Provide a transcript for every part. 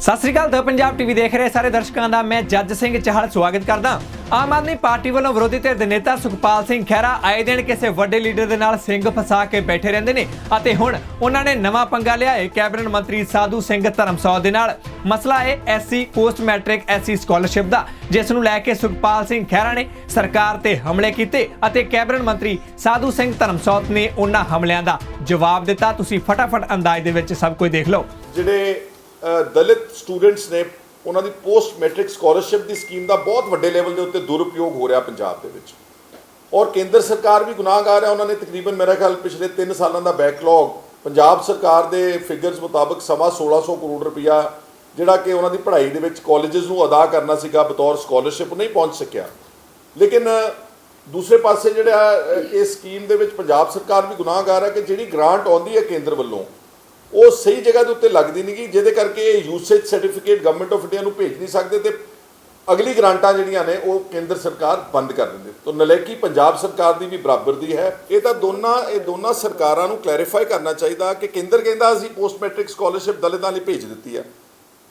ਸਤਿ ਸ੍ਰੀ ਅਕਾਲ, ਦ Punjab TV ਦੇਖ ਰਹੇ ਸਾਰੇ ਦਰਸ਼ਕਾਂ ਦਾ ਮੈਂ ਜੱਜ ਸਿੰਘ ਚਾਹਲ ਸਵਾਗਤ ਕਰਦਾ। ਆਮ ਆਦਮੀ ਪਾਰਟੀ ਵੱਲੋਂ ਵਿਰੋਧੀ ਧਿਰ ਦੇ ਨੇਤਾ ਸੁਖਪਾਲ ਸਿੰਘ ਖਹਿਰਾ ਆਏ ਦਿਨ ਕਿਸੇ ਵੱਡੇ ਲੀਡਰ ਦੇ ਨਾਲ ਸਿੰਘ ਫਸਾ ਕੇ ਬੈਠੇ ਰਹਿੰਦੇ ਨੇ ਅਤੇ ਹੁਣ ਉਹਨਾਂ ਨੇ ਨਵਾਂ ਪੰਗਾ ਲਿਆ ਹੈ ਕੈਬਨਿਟ ਮੰਤਰੀ ਸਾਧੂ ਸਿੰਘ ਧਰਮਸੌ ਦੇ ਨਾਲ। ਮਸਲਾ ਹੈ SC post matric SC scholarship ਦਾ, ਜਿਸ ਨੂੰ ਲੈ ਕੇ ਸੁਖਪਾਲ ਸਿੰਘ ਖਹਿਰਾ ਨੇ ਸਰਕਾਰ ਤੇ ਹਮਲੇ ਕੀਤੇ ਅਤੇ ਕੈਬਨਿਟ ਮੰਤਰੀ ਸਾਧੂ ਸਿੰਘ ਧਰਮਸੌ ਨੇ ਉਹਨਾਂ ਹਮਲਿਆਂ ਦਾ ਜਵਾਬ ਦਿੱਤਾ। ਤੁਸੀਂ ਫਟਾਫਟ ਅੰਦਾਜ਼ ਦੇ ਵਿੱਚ ਸਭ ਕੁਝ ਦੇਖ ਲਓ। ਜਿਹੜੇ ਦਲਿਤ ਸਟੂਡੈਂਟਸ ਨੇ ਉਹਨਾਂ ਦੀ ਪੋਸਟ ਮੈਟ੍ਰਿਕ ਸਕਾਲਰਸ਼ਿਪ ਦੀ ਸਕੀਮ ਦਾ ਬਹੁਤ ਵੱਡੇ ਲੈਵਲ ਦੇ ਉੱਤੇ ਦੁਰਉਪਯੋਗ ਹੋ ਰਿਹਾ ਪੰਜਾਬ ਦੇ ਵਿੱਚ। ਔਰ ਕੇਂਦਰ ਸਰਕਾਰ ਵੀ ਗੁਨਾਹਗਾਰ ਹੈ। ਉਹਨਾਂ ਨੇ ਤਕਰੀਬਨ ਮੇਰਾ ਖਿਆਲ ਪਿਛਲੇ 3 ਸਾਲਾਂ ਦਾ ਬੈਕਲੌਗ ਪੰਜਾਬ ਸਰਕਾਰ ਦੇ ਫਿਗਰਸ ਮੁਤਾਬਕ ਸਵਾ 1600 ਕਰੋੜ ਰੁਪਇਆ ਜਿਹੜਾ ਕਿ ਉਹਨਾਂ ਦੀ ਪੜ੍ਹਾਈ ਦੇ ਵਿੱਚ ਕਾਲਜਸ ਨੂੰ ਅਦਾ ਕਰਨਾ ਸੀਗਾ ਬਤੌਰ ਸਕਾਲਰਸ਼ਿਪ ਨਹੀਂ ਪਹੁੰਚ ਸਕਿਆ। ਲੇਕਿਨ ਦੂਸਰੇ ਪਾਸੇ ਜਿਹੜਾ ਅ, ਇਸ ਸਕੀਮ ਦੇ ਵਿੱਚ ਪੰਜਾਬ ਸਰਕਾਰ ਵੀ ਗੁਨਾਹਗਾਰ ਹੈ ਕਿ ਜਿਹੜੀ ਗ੍ਰਾਂਟ ਆਉਂਦੀ ਹੈ ਕੇਂਦਰ ਵੱਲੋਂ ਉਹ ਸਹੀ ਜਗ੍ਹਾ ਦੇ ਉੱਤੇ ਲੱਗਦੀ ਨਹੀਂ ਗੀ ਜਿਹਦੇ ਕਰਕੇ ਇਹ usage certificate government of India ਨੂੰ ਭੇਜ ਨਹੀਂ ਸਕਦੇ ਤੇ ਅਗਲੀ ਗ੍ਰਾਂਟਾਂ ਜਿਹੜੀਆਂ ਨੇ, ਉਹ ਕੇਂਦਰ ਸਰਕਾਰ ਬੰਦ ਕਰ ਦਿੰਦੀ ਤਾਂ ਨਲੇਕੀ ਪੰਜਾਬ ਸਰਕਾਰ ਦੀ ਵੀ ਬਰਾਬਰ ਦੀ ਹੈ। ਇਹ ਤਾਂ ਦੋਨਾਂ, ਇਹ ਦੋਨਾਂ ਸਰਕਾਰਾਂ ਨੂੰ ਕਲੈਰੀਫਾਈ ਕਰਨਾ ਚਾਹੀਦਾ ਕਿ ਕੇਂਦਰ ਕਹਿੰਦਾ ਅਸੀਂ ਪੋਸਟ ਮੈਟ੍ਰਿਕ ਸਕਾਲਰਸ਼ਿਪ ਦਲਿਤਾਂ ਲਈ ਭੇਜ ਦਿੱਤੀ ਆ।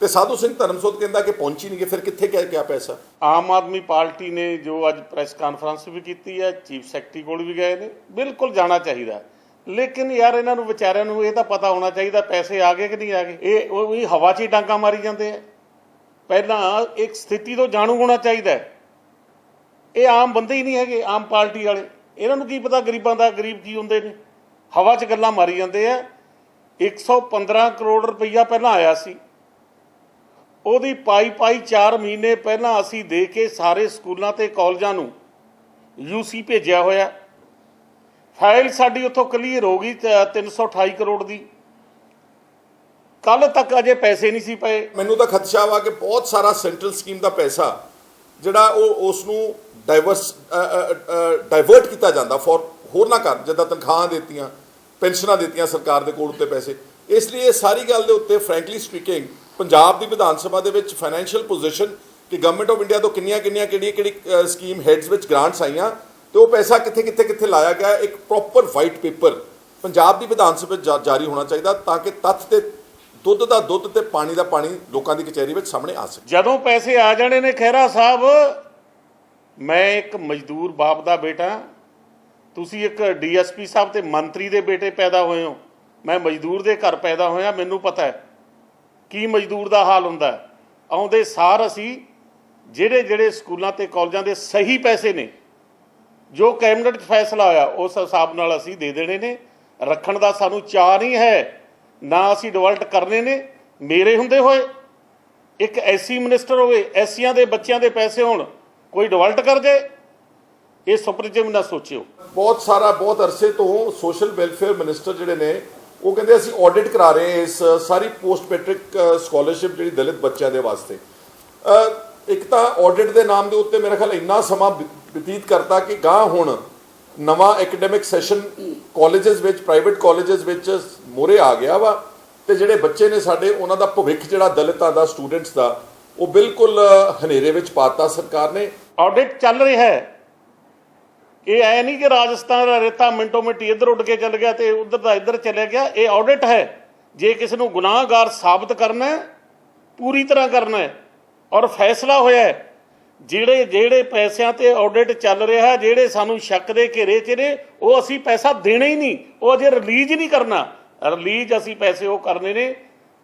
ਤੇ ਸਾਧੂ ਸਿੰਘ ਧਰਮਸੋਤ ਕਹਿੰਦਾ ਕਿ ਪਹੁੰਚੀ ਨਹੀਂ ਕਿ ਫਿਰ ਕਿੱਥੇ ਗਿਆ ਕਿਆ ਪੈਸਾ? ਆਮ ਆਦਮੀ ਪਾਰਟੀ ਨੇ ਜੋ ਅੱਜ ਪ੍ਰੈਸ ਕਾਨਫਰੰਸ ਵੀ ਕੀਤੀ ਹੈ ਚੀਫ ਸੈਕਟਰੀ ਕੋਲ ਵੀ ਗਏ ਨੇ, ਬਿਲਕੁਲ ਜਾਣਾ ਚਾਹੀਦਾ। ਲੇਕਿਨ ਯਾਰ ਇਹਨਾਂ ਨੂੰ ਵਿਚਾਰਿਆਂ ਨੂੰ ਇਹ ਤਾਂ ਪਤਾ ਹੋਣਾ ਚਾਹੀਦਾ ਪੈਸੇ ਆ ਗਏ ਕਿ ਨਹੀਂ ਆ ਗਏ। ਇਹ ਉਹ ਵੀ ਹਵਾ 'ਚ ਹੀ ਡਾਂਗਾ ਮਾਰੀ ਜਾਂਦੇ ਆ। ਪਹਿਲਾਂ ਇੱਕ ਸਥਿਤੀ ਤੋਂ ਜਾਣੂ ਹੋਣਾ ਚਾਹੀਦਾ ਇਹ ਆਮ ਬੰਦੇ ਹੀ ਨਹੀਂ ਹੈਗੇ, ਆਮ ਪਾਰਟੀ ਵਾਲੇ। ਇਹਨਾਂ ਨੂੰ ਕੀ ਪਤਾ ਗਰੀਬਾਂ ਦਾ, ਗਰੀਬ ਕੀ ਹੁੰਦੇ ਨੇ। ਹਵਾ 'ਚ ਗੱਲਾਂ ਮਾਰੀ ਜਾਂਦੇ ਆ। 115 ਕਰੋੜ ਰੁਪਈਆ ਪਹਿਲਾਂ ਆਇਆ ਸੀ। ਉਹਦੀ ਪਾਈ ਪਾਈ 4 ਮਹੀਨੇ ਪਹਿਲਾਂ ਅਸੀਂ ਦੇ ਕੇ ਸਾਰੇ ਸਕੂਲਾਂ ਤੇ ਕਾਲਜਾਂ ਨੂੰ ਯੂਸੀ ਭੇਜਿਆ ਹੋਇਆ। ਫਾਈਲ ਸਾਡੀ ਉੱਥੋਂ ਕਲੀਅਰ ਹੋ ਗਈ ਤੇ 328 ਕਰੋੜ ਦੀ। ਕੱਲ ਤੱਕ ਅਜੇ ਪੈਸੇ ਨਹੀਂ ਸੀ ਪਏ। ਮੈਨੂੰ ਤਾਂ ਖਦਸ਼ਾ ਵਾ ਕਿ ਬਹੁਤ ਸਾਰਾ ਸੈਂਟਰਲ ਸਕੀਮ ਦਾ ਪੈਸਾ, ਜਿਹੜਾ ਉਹ ਉਸ ਨੂੰ ਡਾਈਵਰਸ ਡਾਈਵਰਟ ਕੀਤਾ ਜਾਂਦਾ ਫॉर ਹੋਰ ਨਾ ਕਰ, ਜਿੱਦਾਂ ਤਨਖਾਹਾਂ ਦਿੱਤੀਆਂ, ਪੈਨਸ਼ਨਾਂ ਦਿੱਤੀਆਂ ਸਰਕਾਰ ਦੇ ਕੋਲ ਉੱਤੇ ਪੈਸੇ। ਇਸ ਲਈ ਇਹ ਸਾਰੀ ਗੱਲ ਦੇ ਉੱਤੇ ਫ੍ਰੈਂਕਲੀ ਸਪੀਕਿੰਗ ਪੰਜਾਬ ਦੀ ਵਿਧਾਨ ਸਭਾ ਦੇ ਵਿੱਚ ਫਾਈਨੈਂਸ਼ੀਅਲ ਪੋਜੀਸ਼ਨ ਕਿ ਗਵਰਨਮੈਂਟ ਆਫ ਇੰਡੀਆ ਤੋਂ ਕਿੰਨੀਆਂ ਕਿੰਨੀਆਂ ਕਿਹੜੀ ਕਿਹੜੀ ਸਕੀਮ ਹੈਡਸ ਵਿੱਚ ਗ੍ਰਾਂਟਸ ਆਈਆਂ ਤੇ ਉਹ ਪੈਸਾ ਕਿੱਥੇ ਕਿੱਥੇ ਕਿੱਥੇ ਲਾਇਆ ਗਿਆ, ਇੱਕ ਪ੍ਰੋਪਰ ਵਾਈਟ ਪੇਪਰ ਪੰਜਾਬ ਦੀ ਵਿਧਾਨ ਸਭਾ 'ਚ ਜਾ- ਜਾਰੀ ਹੋਣਾ ਚਾਹੀਦਾ ਤਾਂ ਕਿ ਤੱਥ ਤੇ ਦੁੱਧ ਦਾ ਦੁੱਧ ਤੇ ਪਾਣੀ ਦਾ ਪਾਣੀ ਲੋਕਾਂ ਦੀ ਕਚਹਿਰੀ ਵਿੱਚ ਸਾਹਮਣੇ ਆ ਸਕੇ। ਜਦੋਂ ਪੈਸੇ ਆ ਜਾਣੇ ਨੇ ਖਹਿਰਾ ਸਾਹਿਬ, ਮੈਂ ਇੱਕ ਮਜ਼ਦੂਰ ਬਾਪ ਦਾ ਬੇਟਾ, ਤੁਸੀਂ ਇੱਕ ਡੀਐਸਪੀ ਸਾਹਿਬ ਤੇ ਮੰਤਰੀ ਦੇ ਬੇਟੇ ਪੈਦਾ ਹੋਏ ਹੋ। ਮੈਂ ਮਜ਼ਦੂਰ ਦੇ ਘਰ ਪੈਦਾ ਹੋਇਆ, ਮੈਨੂੰ ਪਤਾ ਹੈ ਕੀ ਮਜ਼ਦੂਰ ਦਾ ਹਾਲ ਹੁੰਦਾ ਆਉਂਦੇ ਸਾਰ ਅਸੀਂ ਜਿਹੜੇ ਜਿਹੜੇ ਸਕੂਲਾਂ ਤੇ ਕਾਲਜਾਂ ਦੇ ਸਹੀ ਪੈਸੇ ਨੇ ਜੋ ਕੈਬਨਿਟ 'ਚ ਫੈਸਲਾ ਹੋਇਆ, ਉਸ ਹਿਸਾਬ ਨਾਲ ਅਸੀਂ ਦੇ ਦੇਣੇ ਨੇ। ਰੱਖਣ ਦਾ ਸਾਨੂੰ ਚਾਹ ਨਹੀਂ ਹੈ, ਨਾ ਅਸੀਂ ਡਿਵਲਟ ਕਰਨੇ ਨੇ, ਮੇਰੇ ਹੁੰਦੇ ਹੋਏ। ਇੱਕ ਐਸੀ ਮਿਨਿਸਟਰ ਹੋਵੇ ਐਸੀਆਂ ਦੇ ਬੱਚਿਆਂ ਦੇ ਪੈਸੇ ਹੋਣ, ਕੋਈ ਡਿਵਲਟ ਕਰ ਜੇ, ਇਹ ਸੁਪਨੇ ਨਾ ਸੋਚਿਓ। ਬਹੁਤ ਸਾਰਾ, ਬਹੁਤ ਅਰਸੇ ਤੋਂ ਸੋਸ਼ਲ ਵੈਲਫੇਅਰ ਮਿਨਿਸਟਰ ਜਿਹੜੇ ਨੇ, ਉਹ ਕਹਿੰਦੇ ਅਸੀਂ ਆਡਿਟ ਕਰਾ ਰਹੇ ਹਾਂ ਇਸ, ਸਾਰੀ ਪੋਸਟ ਮੈਟ੍ਰਿਕ ਸਕਾਲਰਸ਼ਿਪ ਜਿਹੜੀ ਦਲਿਤ ਬੱਚਿਆਂ ਦੇ ਵਾਸਤੇ। ਇੱਕ ਤਾਂ ਆਡਿਟ ਦੇ ਨਾਮ ਦੇ ਉੱਤੇ ਮੇਰੇ ਖਿਆਲ ਇੰਨਾ ਸਮਾਂ ਬਤੀਤ ਕਰਤਾ ਕਿ ਗਾਂ ਹੁਣ ਨਵਾਂ ਐਕੈਡੈਮਿਕ ਸੈਸ਼ਨ ਕਾਲਜਸ ਵਿੱਚ ਪ੍ਰਾਈਵੇਟ ਕਾਲਜਸ ਵਿੱਚ ਮੋਰੇ ਆ ਗਿਆ ਵਾ ਤੇ ਜਿਹੜੇ ਬੱਚੇ ਨੇ ਸਾਡੇ, ਉਹਨਾਂ ਦਾ ਭਵਿੱਖ ਜਿਹੜਾ ਦਲਿਤਾਂ ਦਾ ਸਟੂਡੈਂਟਸ ਦਾ, ਉਹ ਬਿਲਕੁਲ ਹਨੇਰੇ ਵਿੱਚ ਪਾਤਾ ਸਰਕਾਰ ਨੇ। ਆਡਿਟ ਚੱਲ ਰਿਹਾ ਹੈ। ਇਹ ਐ ਨਹੀਂ ਕਿ ਰਾਜਸਥਾਨ ਦਾ ਰੇਤਾ ਮਿੰਟੋ ਮਿੰਟੀ ਇੱਧਰ ਉੱਡ ਕੇ ਚੱਲ ਗਿਆ ਤੇ ਉੱਧਰ ਦਾ ਇੱਧਰ ਚਲਿਆ ਗਿਆ। ਇਹ ਆਡਿਟ ਹੈ। ਜੇ ਕਿਸੇ ਨੂੰ ਗੁਨਾਹਗਾਰ ਸਾਬਤ ਕਰਨਾ ਹੈ, ਪੂਰੀ ਤਰ੍ਹਾਂ ਕਰਨਾ ਹੈ। ਔਰ ਫੈਸਲਾ ਹੋਇਆ ਹੈ ਜਿਹੜੇ ਜਿਹੜੇ ਪੈਸਿਆਂ ਤੇ ਆਡਿਟ ਚੱਲ ਰਿਹਾ ਜਿਹੜੇ ਸਾਨੂੰ ਸ਼ੱਕ ਦੇ ਘੇਰੇ 'ਚ ਨੇ, ਉਹ ਅਸੀਂ ਪੈਸਾ ਦੇਣਾ ਹੀ ਨਹੀਂ। ਉਹ ਅਜੇ ਰਿਲੀਜ਼ ਨਹੀਂ ਕਰਨਾ। ਰਿਲੀਜ਼ ਅਸੀਂ ਪੈਸੇ ਉਹ ਕਰਨੇ ਨੇ,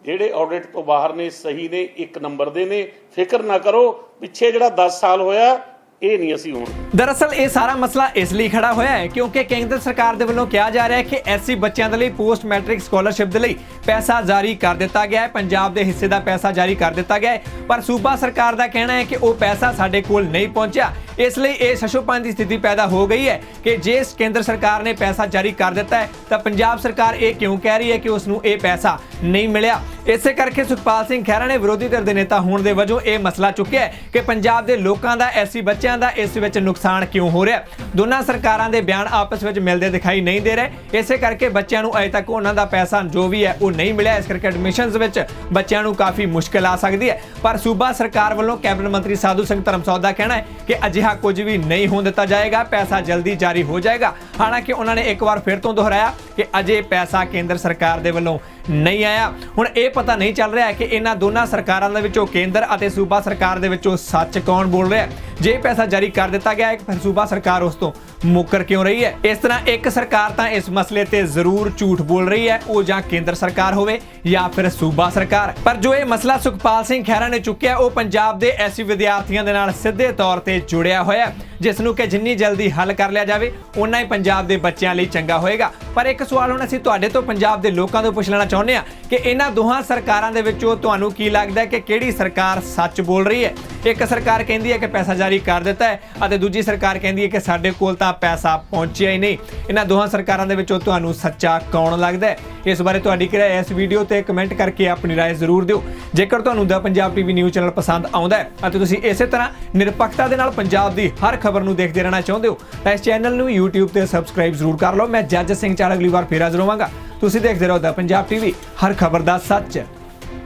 ਜਿਹੜੇ ਆਡਿਟ ਤੋਂ ਬਾਹਰ ਨੇ, ਸਹੀ ਨੇ, ਇੱਕ ਨੰਬਰ ਦੇ ਨੇ। ਫਿਕਰ ਨਾ ਕਰੋ, ਪਿੱਛੇ ਜਿਹੜਾ 10 ਸਾਲ ਹੋਇਆ ਇਹ ਨਹੀਂ ਅਸੀਂ ਹੁਣ। ਦਰਅਸਲ ਇਹ ਸਾਰਾ ਮਸਲਾ ਇਸ ਲਈ ਖੜਾ ਹੋਇਆ ਹੈ ਕਿਉਂਕਿ ਕੇਂਦਰ ਸਰਕਾਰ ਦੇ ਵੱਲੋਂ ਕਿਹਾ ਜਾ ਰਿਹਾ ਹੈ ਕਿ ਐਸਸੀ ਬੱਚਿਆਂ ਦੇ ਲਈ ਪੋਸਟ ਮੈਟ੍ਰਿਕ ਸਕਾਲਰਸ਼ਿਪ ਦੇ ਲਈ ਪੈਸਾ ਜਾਰੀ ਕਰ ਦਿੱਤਾ ਗਿਆ ਹੈ। ਪੰਜਾਬ ਦੇ ਹਿੱਸੇ ਦਾ ਪੈਸਾ ਜਾਰੀ ਕਰ ਦਿੱਤਾ ਗਿਆ ਹੈ। ਪਰ ਸੂਬਾ ਸਰਕਾਰ ਦਾ ਕਹਿਣਾ ਹੈ ਕਿ ਉਹ ਪੈਸਾ ਸਾਡੇ ਕੋਲ ਨਹੀਂ ਪਹੁੰਚਿਆ। ਇਸ ਲਈ ਇਹ ਸ਼ਸ਼ੋਪਨ ਦੀ ਸਥਿਤੀ ਪੈਦਾ ਹੋ ਗਈ ਹੈ ਕਿ ਜੇ ਕੇਂਦਰ ਸਰਕਾਰ ਨੇ ਪੈਸਾ ਜਾਰੀ ਕਰ ਦਿੱਤਾ ਹੈ, ਤਾਂ ਪੰਜਾਬ ਸਰਕਾਰ ਇਹ ਕਿਉਂ ਕਹਿ ਰਹੀ ਹੈ ਕਿ ਉਸ ਨੂੰ ਇਹ ਪੈਸਾ ਨਹੀਂ ਮਿਲਿਆ? ਇਸੇ ਕਰਕੇ ਸੁਖਪਾਲ ਸਿੰਘ ਖਹਿਰਾ ਨੇ ਵਿਰੋਧੀ ਧਿਰ ਦੇ ਨੇਤਾ ਹੋਣ ਦੇ ਵਜੋਂ ਇਹ ਮਸਲਾ ਚੁੱਕਿਆ ਕਿ ਪੰਜਾਬ ਦੇ ਲੋਕਾਂ ਦਾ ਐਸੀ ਬੱਚਿਆਂ ਦਾ ਇਸ ਵਿੱਚ ਨੁਕਸਾਨ ਕਿਉਂ ਹੋ ਰਿਹਾ? ਦੋਨਾਂ ਸਰਕਾਰਾਂ ਦੇ ਬਿਆਨ ਆਪਸ ਵਿੱਚ ਮਿਲਦੇ ਦਿਖਾਈ ਨਹੀਂ ਦੇ ਰਹੇ। ਇਸੇ ਕਰਕੇ ਬੱਚਿਆਂ ਨੂੰ ਅਜੇ ਤੱਕ ਉਹਨਾਂ ਦਾ ਪੈਸਾ ਜੋ ਵੀ ਹੈ, ਉਹ ਨਹੀਂ ਮਿਲਿਆ। ਇਸ ਕਰਕੇ ਐਡਮਿਸ਼ਨਸ ਵਿੱਚ ਬੱਚਿਆਂ ਨੂੰ ਕਾਫੀ ਮੁਸ਼ਕਲ ਆ ਸਕਦੀ ਹੈ। ਪਰ ਸੂਬਾ ਸਰਕਾਰ ਵੱਲੋਂ ਕੈਬਨਿਟ ਮੰਤਰੀ ਸਾਧੂ ਸਿੰਘ ਧਰਮਸੌਤ ਦਾ ਕਹਿਣਾ ਹੈ ਕਿ ਅਜਿਹਾ ਕੁਝ ਵੀ ਨਹੀਂ ਹੋਣ ਦਿੱਤਾ ਜਾਏਗਾ। ਪੈਸਾ ਜਲਦੀ ਜਾਰੀ ਹੋ ਜਾਏਗਾ। ਹਾਲਾਂਕਿ ਉਹਨਾਂ ਨੇ ਇੱਕ ਵਾਰ ਫਿਰ ਤੋਂ ਦੁਹਰਾਇਆ ਕਿ ਅਜੇ ਪੈਸਾ ਕੇਂਦਰ ਸਰਕਾਰ ਦੇ ਵੱਲੋਂ ਨਹੀਂ ਆਇਆ। ਹੁਣ ਇਹ ਪਤਾ ਨਹੀਂ ਚੱਲ ਰਿਹਾ ਕਿ ਇਹਨਾਂ ਦੋਨਾਂ ਸਰਕਾਰਾਂ ਦੇ ਵਿੱਚੋਂ ਕੇਂਦਰ ਅਤੇ ਸੂਬਾ ਸਰਕਾਰ ਦੇ ਵਿੱਚੋਂ ਸੱਚ ਕੌਣ ਬੋਲ ਰਿਹਾ ਜੇ ਪੈਸਾ ਜਾਰੀ ਕਰ ਦਿੱਤਾ ਗਿਆ ਹੈ ਫਿਰ ਸੂਬਾ ਸਰਕਾਰ ਉਸ ਤੋਂ ਮੁੱਕਰ ਕਿਉਂ ਰਹੀ ਹੈ? ਇਸ ਤਰ੍ਹਾਂ ਇੱਕ ਸਰਕਾਰ ਤਾਂ ਇਸ ਮਸਲੇ ਤੇ ਜ਼ਰੂਰ ਝੂਠ ਬੋਲ ਰਹੀ ਹੈ। ਉਹ ਜਾਂ ਕੇਂਦਰ ਸਰਕਾਰ ਹੋਵੇ ਜਾਂ ਫਿਰ ਸੂਬਾ ਸਰਕਾਰ। ਪਰ ਜੋ ਇਹ ਮਸਲਾ ਸੁਖਪਾਲ ਸਿੰਘ ਖਹਿਰਾ ਨੇ ਚੁੱਕਿਆ, ਉਹ ਪੰਜਾਬ ਦੇ ਐਸੀ ਵਿਦਿਆਰਥੀਆਂ ਦੇ ਨਾਲ ਸਿੱਧੇ ਤੌਰ ਤੇ ਜੁੜਿਆ ਹੋਇਆ ਜਿਸ ਨੂੰ ਕਿ ਜਿੰਨੀ ਜਲਦੀ ਹੱਲ ਕਰ ਲਿਆ ਜਾਵੇ ਉਨਾ ਹੀ ਪੰਜਾਬ ਦੇ ਬੱਚਿਆਂ ਲਈ ਚੰਗਾ ਹੋਏਗਾ। ਪਰ ਇੱਕ ਸਵਾਲ ਹੁਣ ਅਸੀਂ ਤੁਹਾਡੇ ਤੋਂ ਪੰਜਾਬ ਦੇ ਲੋਕਾਂ ਤੋਂ ਪੁੱਛ ਲੈਣਾ ਚਾਹੁੰਦੇ ਹਾਂ ਕਿ ਇਹਨਾਂ ਦੋਹਾਂ ਸਰਕਾਰਾਂ ਦੇ ਵਿੱਚੋਂ ਤੁਹਾਨੂੰ ਕੀ ਲੱਗਦਾ ਕਿ ਕਿਹੜੀ ਸਰਕਾਰ ਸੱਚ ਬੋਲ ਰਹੀ ਹੈ? ਇੱਕ ਸਰਕਾਰ ਕਹਿੰਦੀ ਹੈ ਕਿ ਪੈਸਾ ਜਾਰੀ ਕਰ ਦਿੱਤਾ ਹੈ ਅਤੇ ਦੂਜੀ ਸਰਕਾਰ ਕਹਿੰਦੀ ਹੈ ਕਿ ਸਾਡੇ ਕੋਲ ਤਾਂ ਪੈਸਾ ਪਹੁੰਚਿਆ ਹੀ ਨਹੀਂ। ਇਹਨਾਂ ਦੋਹਾਂ ਸਰਕਾਰਾਂ ਦੇ ਵਿੱਚੋਂ ਤੁਹਾਨੂੰ ਸੱਚਾ ਕੌਣ ਲੱਗਦਾ ਹੈ? ਇਸ ਬਾਰੇ ਤੁਹਾਡੀ ਕਿਰਿਆ ਇਸ ਵੀਡੀਓ 'ਤੇ ਤੇ ਕਮੈਂਟ ਕਰਕੇ ਆਪਣੀ رائے ਜ਼ਰੂਰ ਦਿਓ ਜੇਕਰ ਤੁਹਾਨੂੰ ਦਾ ਪੰਜਾਬ ਟੀਵੀ ਨਿਊਜ਼ ਚੈਨਲ ਪਸੰਦ ਆਉਂਦਾ ਹੈ ਅਤੇ ਤੁਸੀਂ ਇਸੇ ਤਰ੍ਹਾਂ ਨਿਰਪੱਖਤਾ ਦੇ ਨਾਲ ਪੰਜਾਬ ਦੀ ਹਰ ਖਬਰ ਨੂੰ ਦੇਖਦੇ ਰਹਿਣਾ ਚਾਹੁੰਦੇ ਹੋ ਤਾਂ ਇਸ ਚੈਨਲ ਨੂੰ YouTube ਤੇ ਸਬਸਕ੍ਰਾਈਬ ਜ਼ਰੂਰ ਕਰ ਲਓ ਮੈਂ ਜੱਜ ਸਿੰਘ ਚਾਲ ਅਗਲੀ ਵਾਰ ਫੇਰ ਹਾਜ਼ਰ ਹੋਵਾਂਗਾ ਤੁਸੀਂ ਦੇਖਦੇ ਰਹੋ ਦਾ ਪੰਜਾਬ ਟੀਵੀ ਹਰ ਖਬਰ ਦਾ ਸੱਚ